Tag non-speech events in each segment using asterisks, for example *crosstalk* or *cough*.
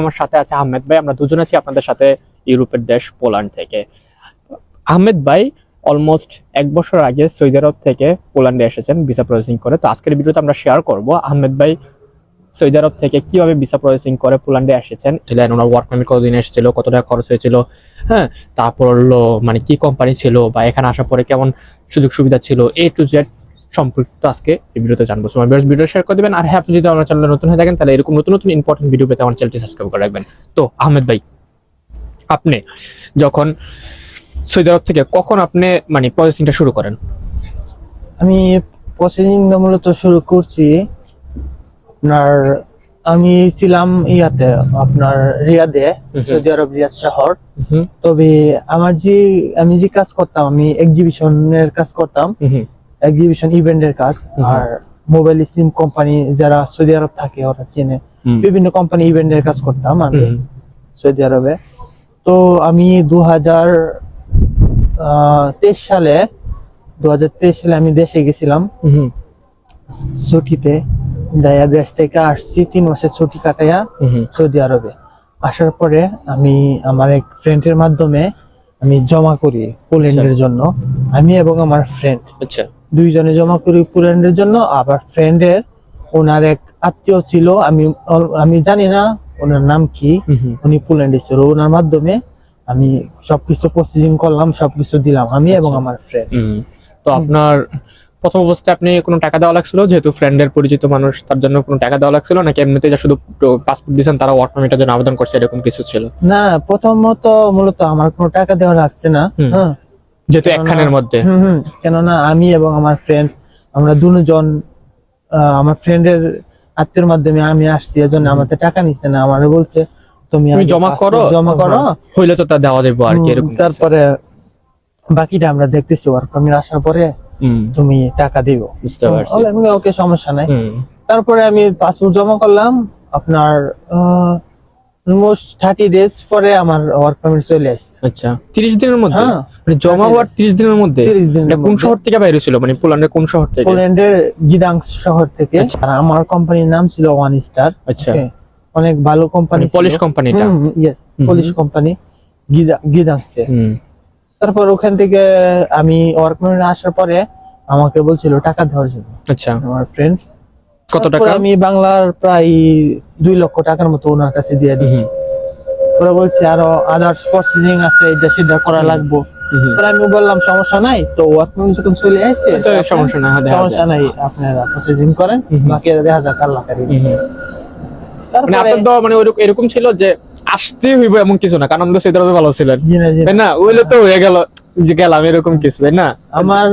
আমার সাথে আছে আহমেদ ভাই। আমরা দুজন আছি আপনাদের সাথে ইউরোপের দেশ পোল্যান্ড থেকে। আহমেদ ভাই অলমোস্ট এক বছর আগে সৌদি আরব থেকে পোল্যান্ডে এসেছেন ভিসা প্রসেসিং করে। তো আজকের ভিডিওতে আমরা শেয়ার করব আহমেদ ভাই সৌদি আরব থেকে কীভাবে ভিসা প্রসেসিং করে পোল্যান্ডে এসেছেন। ছিলেন ওনার ওয়ার্ক পারমিট কতদিন এসেছিল, কত টাকা খরচ হয়েছিল হ্যাঁ? তারপর হলো মানে কি কোম্পানি ছিল বা এখানে আসার পরে কেমন সুযোগ সুবিধা ছিল এ টু জেড সম্পর্কিত আজকে এই ভিডিওতে জানব। সময় ভিডিও শেয়ার করে দেবেন। আর হ্যাঁ আপনি যদি আমার চ্যানেলে নতুন হয়ে থাকেন তাহলে এরকম নতুন নতুন ইম্পর্টেন্ট ভিডিও পেতে আমার চ্যানেলটি সাবস্ক্রাইব করে রাখবেন। তো আহমেদ ভাই আপনি যখন সৌদি আরব থেকে কখন আপনি মানে প্রসেসিংটা শুরু করেন? আমি প্রসেসিং মূলত শুরু করছি আপনার আমি ছিলাম ইয়াতে আপনার রিয়াদে। সৌদি আরব রিয়াদ শহর। তবে আমার যে আমি যে কাজ করতাম আমি এক্সিবিশনের কাজ করতাম এক্সিবিশন ইভেন্টের কাজ আর মোবাইল সিম কোম্পানি যারা সৌদি আরব থাকে ওরা চেনে। বিভিন্ন কোম্পানি ইভেন্টের কাজ করতাম আমি সৌদি আরবে তো আমি দু হাজার তেইশ সালে দু হাজার তেইশ সালে আমি দেশে গেছিলাম। ছুটিতে যাইয়া দেশ থেকে আসছি তিন মাসের ছুটি কাটাইয়া সৌদি আরবে আসার পরে আমি আমার এক ফ্রেন্ডের মাধ্যমে আমি জমা করি পোল্যান্ডের জন্য। আমি এবং আমার ফ্রেন্ড আচ্ছা। দুইজনে জমা করি পোল্যান্ডের জন্য। আবার ফ্রেন্ডের ওনার এক আত্মীয় ছিল আমি আমি জানি না ওনার নাম কি। উনি পোল্যান্ডে ছিল ওনার মাধ্যমে আমি সবকিছু প্রসেসিং করলাম সবকিছু দিলাম আমি এবং আচ্ছা। আমার ফ্রেন্ড তো আপনার প্রথম অবস্থায় আপনি কোনো টাকা দেওয়া লাগছিল? যেহেতু ফ্রেন্ডের পরিচিত মানুষ তার জন্য কোনো টাকা দেওয়া লাগছিল? নাকি এমনিতে যা শুধু পাসপোর্ট দিয়েছেন তারা পারমিটের জন্য আবেদন করছে এরকম কিছু ছিল? না প্রথমত মূলত আমার কোনো টাকা দেওয়া লাগছে না। হ্যাঁ যেহেতু একখানের মধ্যে। কেননা আমি এবং আমার ফ্রেন্ড আমরা দুজন আহ, আমার ফ্রেন্ডের আত্মীয়ের মাধ্যমে আমি আসছি এজন্য আমাদের টাকা নিচ্ছে না। আমার বলছে তুমি জমা করো জমা করো। হইলে তো তা দেওয়া যাবে আর কি এরকম তারপরে বাকিটা আমরা দেখতেছি ওয়ার্ক পারমিট আসার পরে তুমি টাকা দিও। বুঝতে পারছি। ওকে সমস্যা নাই। তারপরে আমি পাসপোর্ট জমা করলাম আপনার অলমোস্ট ডেজ পরে আমার ওয়ার্ক পারমিট চলে আসছে। আচ্ছা তিরিশ দিনের মধ্যে? হ্যাঁ। মানে জমা হওয়ার তিরিশ দিনের মধ্যে? এটা কোন শহর থেকে বাইরে ছিল? মানে পোল্যান্ডের কোন শহর থেকে? পোল্যান্ডের গিদাংস শহর থেকে। আচ্ছা। আর আমার কোম্পানির নাম ছিল ওয়ান স্টার আচ্ছা। অনেক ভালো কোম্পানি পলিশ কোম্পানিটা ইয়েস পলিশ কোম্পানি গিদাংসে। তারপর ওখান থেকে আমি ওয়ার্ক পারমিট আসার পরে আমাকে বলছিল টাকা দেওয়ার জন্য। আচ্ছা। আমার ফ্রেন্ড কত টাকা? আমি বাংলার প্রায় দুই লক্ষ টাকার মতো ওনার কাছে দিয়ে দিচ্ছি ওরা বলছে আরও আদার্স প্রসেসিং আছে এটা সেটা করা লাগবে। আমি বললাম সমস্যা নাই। তো ওয়ার্ক পারমিট যখন চলে আসছে সমস্যা না সমস্যা নাই আপনারা প্রসেসিং করেন। বাকি দেখা যাক আল্লাহ। মানে আপনার তো মানে এরকম ছিল যে আসতে হইব এমন কিছু না কারণ আমরা সেটা ভালো ছিলেন। না, তাই না? ওইলে তো হয়ে গেল। যে গেলাম এরকম কিছু তাই না? আমার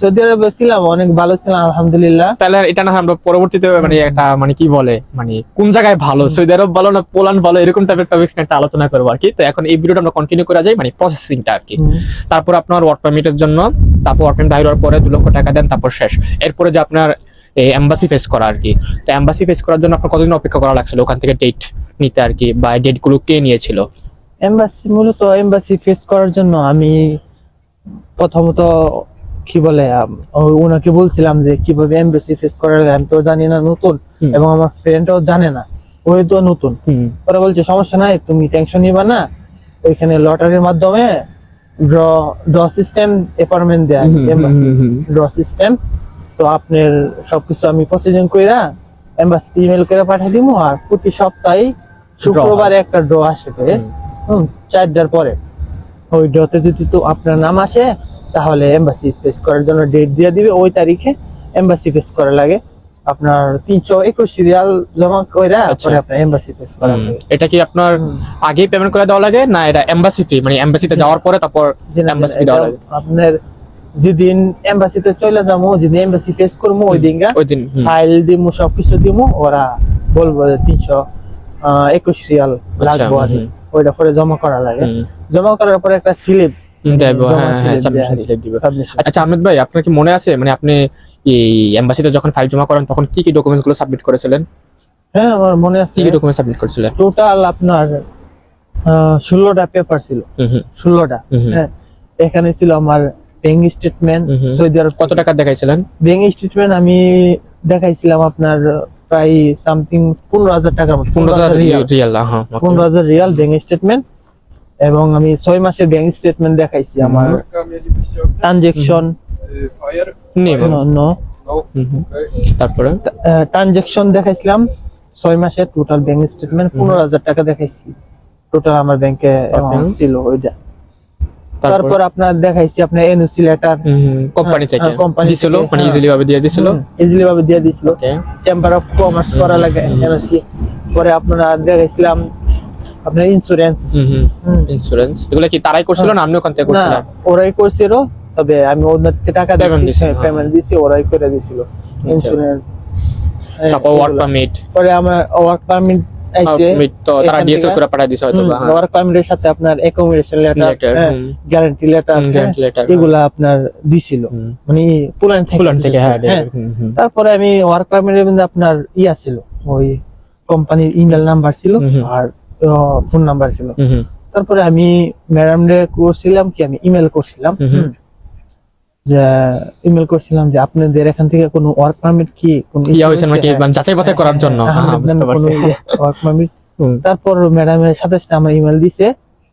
সৌদি আরবে ছিলাম অনেক ভালো ছিলাম আলহামদুলিল্লাহ। তাহলে এটা না আমরা পরবর্তীতে মানে একটা মানে কি বলে মানে কোন জায়গায় ভালো সৌদি আরব ভালো না পোল্যান্ড ভালো এরকম টাইপের টপিক্স নিয়ে একটা আলোচনা করব আর কি। তো এখন এই ভিডিওটা আমরা কন্টিনিউ করা যায় মানে প্রসেসিংটা আর কি। তারপর আপনার ওয়ার্ক পারমিটের জন্য তারপর ওয়ার্ক পারমিট হওয়ার পরে দু লক্ষ টাকা দেন তারপর শেষ। এরপরে যে আপনার এই এম্বাসি ফেস করা আর কি। তো এম্বাসি ফেস করার জন্য আপনার কতদিন অপেক্ষা করা লাগছিল? ওখান থেকে ডেট নিতে আর কি বা ডেটগুলো কে নিয়েছিল? এমবাসি মূলত এমবাসি ফেস করার জন্য আমি প্রথমত কি বলে ওনাকে বলছিলাম যে কীভাবে এমবাসি ফেস করা আমি তো জানি না নতুন এবং আমার ফ্রেন্ডও জানে না ওই তো নতুন। ওরা বলছে সমস্যা নাই তুমি টেনশন নিবা না ওইখানে লটারির মাধ্যমে ড্র ড্র সিস্টেম অ্যাপার্টমেন্ট দেয়। ড্র সিস্টেম তো আপনার সবকিছু আমি প্রসিডিং কইরা এমবাসি ইমেল করে পাঠিয়ে দিব আর প্রতি সপ্তাহে শুক্রবারে একটা ড্র আসবে। হুম চারটার পরে। ওই ড্রতে যদি তো আপনার নাম আসে তাহলে এমবাসি ফেস করার জন্য ডেট দিয়ে দিবে ওই তারিখে এমবাসি ফেস করা লাগে। আপনার তিনশো একুশ রিয়াল জমা কইরা আচ্ছা। পরে আপনার এমবাসি ফেস করা লাগে। এটা কি আপনার আগেই পেমেন্ট করে দেওয়া লাগে না এটা এম্বাসি ফি মানে এম্বাসিতে যাওয়ার পরে তারপর এটা দেওয়া লাগে? আপনার যেদিন এমবাসিতে চলে যাব যেদিন এমবাসি ফেস করব ওই দিন ওই দিন। ফাইল দিমু সবকিছু দিমু ওরা বলব তিনশো একুশ রিয়াল লাগবো আর। ওইটা পরে জমা করা লাগে। জমা করার পরে একটা স্লিপ। হ্যাঁ, হ্যাঁ, আচ্ছা আহমেদ ভাই আপনার কি মনে আছে? মানে আপনি এই এম্বাসিতে যখন ফাইল জমা করেন তখন কি কি ডকুমেন্টসগুলো সাবমিট করেছিলেন? হ্যাঁ আমার মনে আছে। কি কি ডকুমেন্ট সাবমিট করেছিলেন? টোটাল আপনার ষোলোটা পেপার ছিল। ষোলোটা। হ্যাঁ। এখানে ছিল আমার ব্যাংক স্টেটমেন্ট। সৌদি আরব কত টাকা দেখাইছিলেন? ব্যাংক স্টেটমেন্ট আমি দেখাইছিলাম আপনার প্রায় সামথিং পনেরো হাজার টাকার মতো। পনেরো হাজার রিয়াল। Real okay. পনেরো হাজার রিয়াল ব্যাংক স্টেটমেন্ট এবং আমি ছয় মাসের ব্যাংক স্টেটমেন্ট দেখাইছি আমার। ট্রানজেকশন. তারপরে? ট্রানজেকশন দেখাইছিলাম। ছয় মাসের টোটাল ব্যাংক স্টেটমেন্ট পনেরো হাজার টাকা দেখাইছি। টোটাল আমার ব্যাংকে ছিল ওইটা। তারপর? আপনার দেখাইছি আপনার এনওসি লেটার কোম্পানি হ্যাঁ, থেকে? হ্যাঁ, company দিছিল? মানে হ্যাঁ। ইজিলি ভাবে দিয়ে দিছিল? ইজিলি ভাবে দিয়ে দিছিল। ওকে চেম্বার অফ কমার্স করা লাগে এনওসি পরে আপনার দেখাইছিলাম আপনার ইন্স্যুরেন্স ইন্স্যুরেন্স এগুলো কি তারাই করছিল না আপনি ওখান থেকে করছিলেন ওরাই করছিল তবে আমি ওদের থেকে টাকা দিয়েছি হ্যাঁ। পেমেন্ট দিছি ওরাই করে দিছিল। ইন্স্যুরেন্স তারপর ওয়ার্ক পারমিট পরে আমার ওয়ার্ক পারমিট তো তারা ডিএসএল করে পাঠিয়ে দিছে হয়তো বা হ্যাঁ। ওয়ার্ক পারমিটের সাথে আপনার অ্যাকোমোডেশন লেটার। Guarantee letter. এগুলা আপনার দিছিল মানে থেকে থেকে হ্যাঁ হ্যাঁ। তারপরে আমি ওয়ার্ক পারমিটের মধ্যে আপনার ইয়া ছিল ওই কোম্পানির ইমেল নাম্বার ছিল। আর ফোন নাম্বার ছিল। তারপরে আমি ম্যাডাম রে করছিলাম কি আমি ইমেল করছিলাম যে ইমেল করছিলাম যে আপনাদের এখান থেকে কোনো ওয়ার্ক পারমিট কি? কোন ইয়া হয়েছে নাকি? মানে যাচাই বাছাই করার জন্য? হ্যাঁ বুঝতে পারছি। ওয়ার্ক পারমিট তারপর ম্যাডামের সাথে সাথে আমার ইমেল দিছে।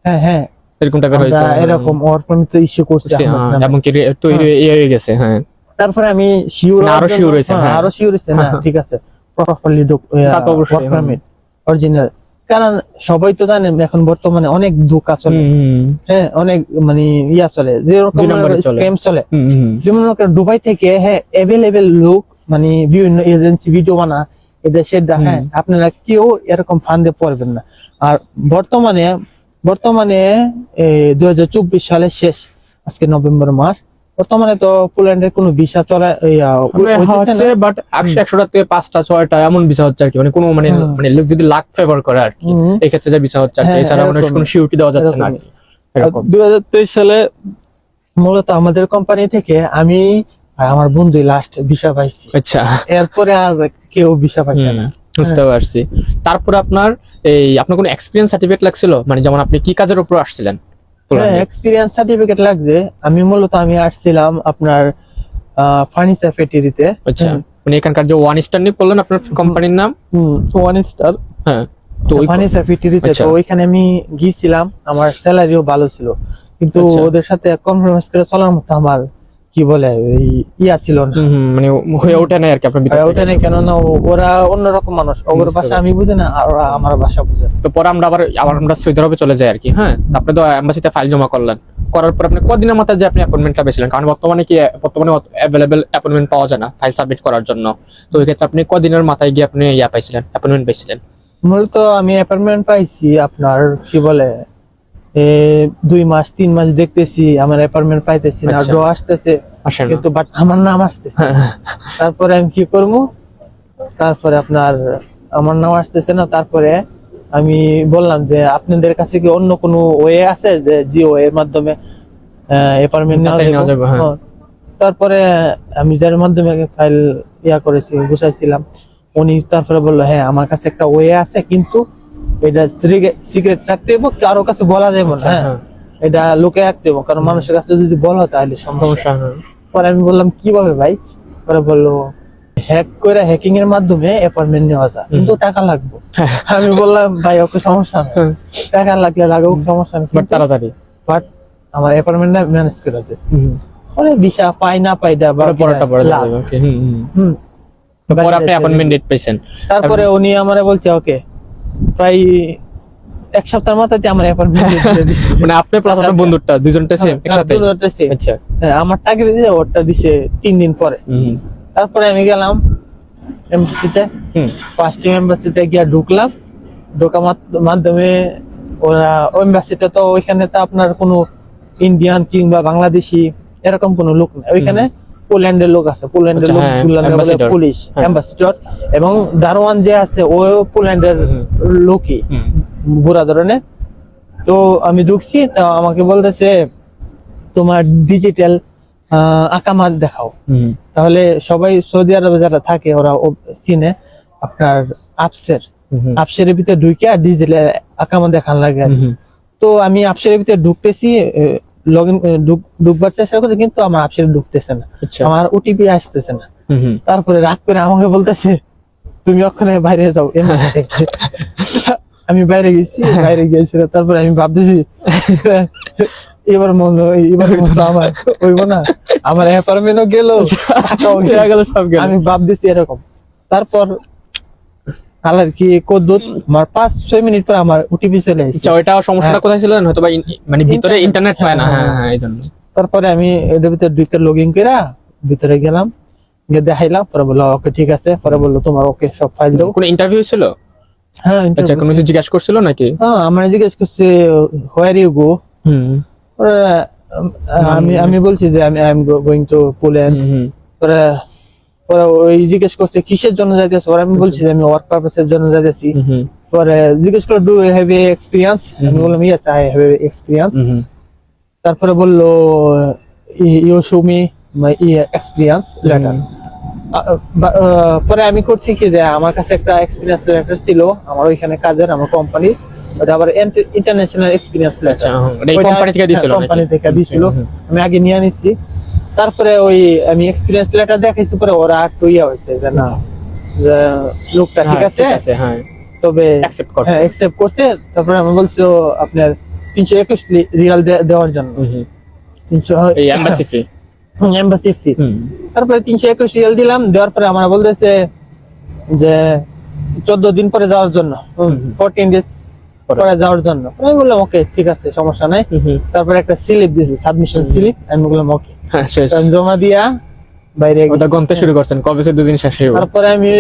হ্যাঁ হ্যাঁ। এরকম টাইপের হয়েছে? এরকম ওয়ার্ক পারমিট তো ইস্যু করছি হ্যাঁ। এবং কি তৈরি ইয়ে হয়ে গেছে হ্যাঁ। তারপরে আমি শিওর আরও sure হয়েছে, হ্যাঁ। আরও শিওর হয়েছে না *laughs* ঠিক আছে। প্রপারলি অবশ্যই, ওয়ার্ক পারমিট অরিজিনাল কারণ সবাই তো জানেন এখন বর্তমানে অনেক ধোকা চলে। হ্যাঁ অনেক মানে ইয়া চলে। যেরকম চলে। স্ক্যাম চলে। হুম, হুম। যেমন মনে দুবাই থেকে হ্যাঁ অ্যাভেলেবেল লোক মানে বিভিন্ন এজেন্সি ভিডিও বানা সেটা হ্যাঁ আপনারা কেউ এরকম ফান্ডে পড়বেন না। আর বর্তমানে বর্তমানে দুই হাজার চব্বিশ সালের শেষ আজকে নভেম্বর মাস বর্তমানে তো পোল্যান্ডের কোনো ভিসা চলা মানে হচ্ছে বাট একশো একশোটা থেকে পাঁচটা ছয়টা এমন ভিসা হচ্ছে আর কি। মানে কোনো মানে মানে লোক যদি লাখ ফেভার করে আর কি। এই ক্ষেত্রে যে ভিসা হচ্ছে আর কি। হ্যাঁ, এছাড়া মানে কোনো সিউরিটি দেওয়া যাচ্ছে না আর কি। দুই হাজার তেইশ সালে মূলত আমাদের কোম্পানি থেকে আমি আমার বন্ধু লাস্ট ভিসা পাইছি। আচ্ছা। এরপরে আর কেউ ভিসা পাইছে না। বুঝতে পারছি। তারপরে আপনার এই আপনার কোনো এক্সপিরিয়েন্স সার্টিফিকেট লাগছিল? মানে যেমন আপনি কি কাজের উপর আসছিলেন? এক্সপিরিয়েন্স সার্টিফিকেট লাগবে আমি মূলত আমি আসছিলাম আপনার ফার্নিচার ফ্যাক্টরিতে আচ্ছা মানে এখানকার যে ওয়ান স্টার নিয়ে বললেন আপনার কোম্পানির নাম? ওয়ান স্টার হ্যাঁ তো ফার্নিচার ফ্যাক্টরিতে আচ্ছা। তো ওইখানে আমি গিয়েছিলাম। আমার স্যালারিও ভালো ছিল। কিন্তু আচ্ছা। ওদের সাথে কনফারেন্স করে চলার মতো আমার কি বলে ইয়া ছিল না? মানে হয়ে ওঠে না আর কি আপনার ভিতর আর থেকে। ওটা নেই কেননা ও- ওরা অন্যরকম মানুষ। ওর ভাষা আমি বুঝি না আর ওরা আমার ভাষা বুঝে তো পরে আমরা আবার আবার আমরা সৌদি আরবে চলে যাই আর কি হ্যাঁ? আপনি তো এম্বাসিতে ফাইল জমা করলেন। করার পর আপনি কদিনের মাথায় যে আপনি অ্যাপয়েন্টমেন্টটা পেয়েছিলেন? কারণ বর্তমানে কি বর্তমানে অ্যাভেলেবেল অ্যাপয়েন্টমেন্ট পাওয়া যায় না ফাইল সাবমিট করার জন্য। তো ওই ক্ষেত্রে আপনি কদিনের মাথায় গিয়ে আপনি ইয়া পাইছিলেন অ্যাপয়েন্টমেন্ট পেয়েছিলেন? মূলত আমি অ্যাপার্টমেন্ট পাইছি আপনার কি বলে দুই মাস তিন মাস দেখতেছি আমার অ্যাপার্টমেন্ট পাইতেছি না আচ্ছা। ড্র আসতেছে কিন্তু বাট আমার নাম আসতেছে *laughs* তারপরে আমি কি করব তারপরে আপনার আমার নাম আসতেছে না তারপরে আমি বললাম যে আপনাদের কাছে কি অন্য কোনো ওয়ে আছে যে জিও এর মাধ্যমে অ্যাপার্টমেন্ট নেওয়া যাবে, হ্যাঁ। হ্যাঁ। তারপরে আমি যার মাধ্যমে ফাইল ইয়া করেছি গুছাইছিলাম উনি তারপরে বলল হ্যাঁ আমার কাছে একটা ওয়ে আছে কিন্তু এটা সিক্রেট রাখতে হবে কারও কাছে বলা যাবে না আচ্ছা, হ্যাঁ হ্যাঁ। এটা লোকে রাখতে হবে কারণ মানুষের কাছে যদি বলা তাহলে সমস্যা হ্যাঁ। পরে আমি বললাম কীভাবে ভাই পরে বলল হ্যাক করে হ্যাকিং এর মাধ্যমে অ্যাপয়েন্টমেন্ট নেওয়া যায় কিন্তু টাকা লাগবে আমি বললাম ভাই ওকে সমস্যা হ্যাঁ। টাকা লাগলে লাগুক সমস্যা নেই বাট তাড়াতাড়ি বাট আমার অ্যাপয়েন্টমেন্টটা ম্যানেজ করে দে। পরে ভিসা পাই না পাই না বা পরে পরেরটা যাবে ওকে হুম হুম। হুম। তো পরে আপনি অ্যাপয়েন্টমেন্ট ডেট পেয়েছেন তারপরে উনি আমারে বলছে ওকে প্রায় এক সপ্তাহের মাথায় আমার অ্যাপয়েন্টমেন্ট মানে আপনি প্লাস আপনার বন্ধুটা দুজনটা সেম একসাথে? আচ্ছা। আমার টাকা দিয়েছে ওরটা দিছে তিন দিন পরে। তারপরে আমি গেলাম এমবাসিতে ফার্স্ট এম্বাসিতে গিয়ে ঢুকলাম। ঢোকা মাধ্যমে ওরা এম্বাসিতে তো ওইখানে তো আপনার কোনো ইন্ডিয়ান কিংবা বাংলাদেশি এরকম কোনো লোক নেই। ওইখানে পোল্যান্ডের লোক আছে পোল্যান্ডের আচ্ছা, লোক হ্যাঁ, পুলিশ। অ্যাম্বাসিডর এবং দারোয়ান যে আছে ও পোল্যান্ডের লোকই বুড়া ধরনের। তো আমি ঢুকছি তো আমাকে বলতেছে তোমার ডিজিটাল আকামাত দেখাও। তাহলে সবাই সৌদি আরবে যারা থাকে ওরা চিনে আপনার আপসের আপসের ভিতরে ঢুকে আর ডিজিটাল আকামা দেখান লাগে। তো আমি আপসের ভিতরে ঢুকতেছি লগ ইন ঢুকবার চেষ্টা করছি কিন্তু আমার আপসের ঢুকতেছে না। আচ্ছা। আমার ওটিপি আসতেছে না। তারপরে রাগ করে আমাকে বলতেছে তুমি ওখানে বাইরে যাও *laughs* আমি বাইরে গেছি বাইরে গিয়েছিল তারপরে আমি ভাবতেছি *laughs* এবার মনে এবার আমার হইব না। আমার অ্যাপার্টমেন্টও গেল গেল। আমি ভাবতেছি এরকম। তারপর আলার কি কদ্দুত আমার পাঁচ ছয় মিনিট পর আমার ওটিপি চলে আসছে আচ্ছা ওইটা সমস্যাটা কোথায় ছিল হয়তো মানে ভিতরে ইন্টারনেট পায় না। হ্যাঁ, হ্যাঁ হ্যাঁ। হ্যাঁ এই জন্য। তারপরে আমি এটার ভিতরে দুইটা লগ ইন করে ভিতরে গেলাম। গিয়ে দেখাইলাম পরে বলল ওকে ঠিক আছে। পরে বলল তোমার ওকে সব ফাইল দাও কোনো ইন্টারভিউ ছিল হ্যাঁ আচ্ছা। কোনো কিছু জিজ্ঞেস করছিল নাকি? হ্যাঁ আমার জিজ্ঞেস করছে হোয়ার ইউ গো হুম। আমি আমি বলছি যে আমি I am going to Poland. পরে পরে ওই জিজ্ঞেস করছে কিসের জন্য যাইতেছে? পরে আমি বলছি যে আমি ওয়ার্ক পারপাসের জন্য যাইতেছি। পরে জিজ্ঞেস করল ডু হ্যাভ এক্সপিরিয়েন্স আমি বললাম ইয়েস আই হ্যাভ এক্সপিরিয়েন্স। তারপরে বলল you show me my experience letter পরে আমি করছি কি যে আমার কাছে একটা এক্সপিরিয়েন্স লেটার ছিল আমার ওইখানে কাজের আমার কোম্পানি ওটা আবার ইন্টারন্যাশনাল এক্সপিরিয়েন্স আচ্ছা লেটার কোম্পানি থেকে দিছিল কোম্পানি থেকে দিছিল। আমি আগে নিয়ে নিছি। তারপরে ওই আমি এক্সপিরিয়েন্স লেটার দেখাইছি পরে ওরা একটু ইয়া হয়েছে যে না যে লোকটা ঠিক হ্যাঁ, আছে? হ্যাঁ। তবে অ্যাকসেপ্ট করছে। হ্যাঁ অ্যাকসেপ্ট করছে। তারপরে আমি বলছি ও আপনার তিনশো একুশ রিয়াল দেওয়ার জন্য। হুম, হুম। তিনশো এই এমবাসি ফি এম্বাসি ফি তারপরে তিনশো একুশ রিয়াল দিলাম দেওয়ার পরে আমার বলতেছে যে চোদ্দ দিন পরে যাওয়ার জন্য। হুম। ফোরটিন ডেজ পরে যাওয়ার জন্য। আমি বললাম ওকে ঠিক আছে সমস্যা নাই। তারপরে একটা স্লিপ দিয়েছি সাবমিশন স্লিপ আমি বললাম ওকে হ্যাঁ জমা দিয়া বাইরে ওটা গণতে শুরু করছেন কবে চোদ্দ দিন শেষ হইব? তারপরে আমি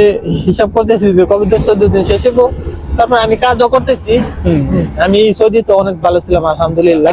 হিসাব করতেছি যে কবে চোদ্দ দিন শেষ হইব। তারপরে আমি কাজও করতেছি। আমি সৌদি তো অনেক ভালো ছিলাম আলহামদুলিল্লাহ।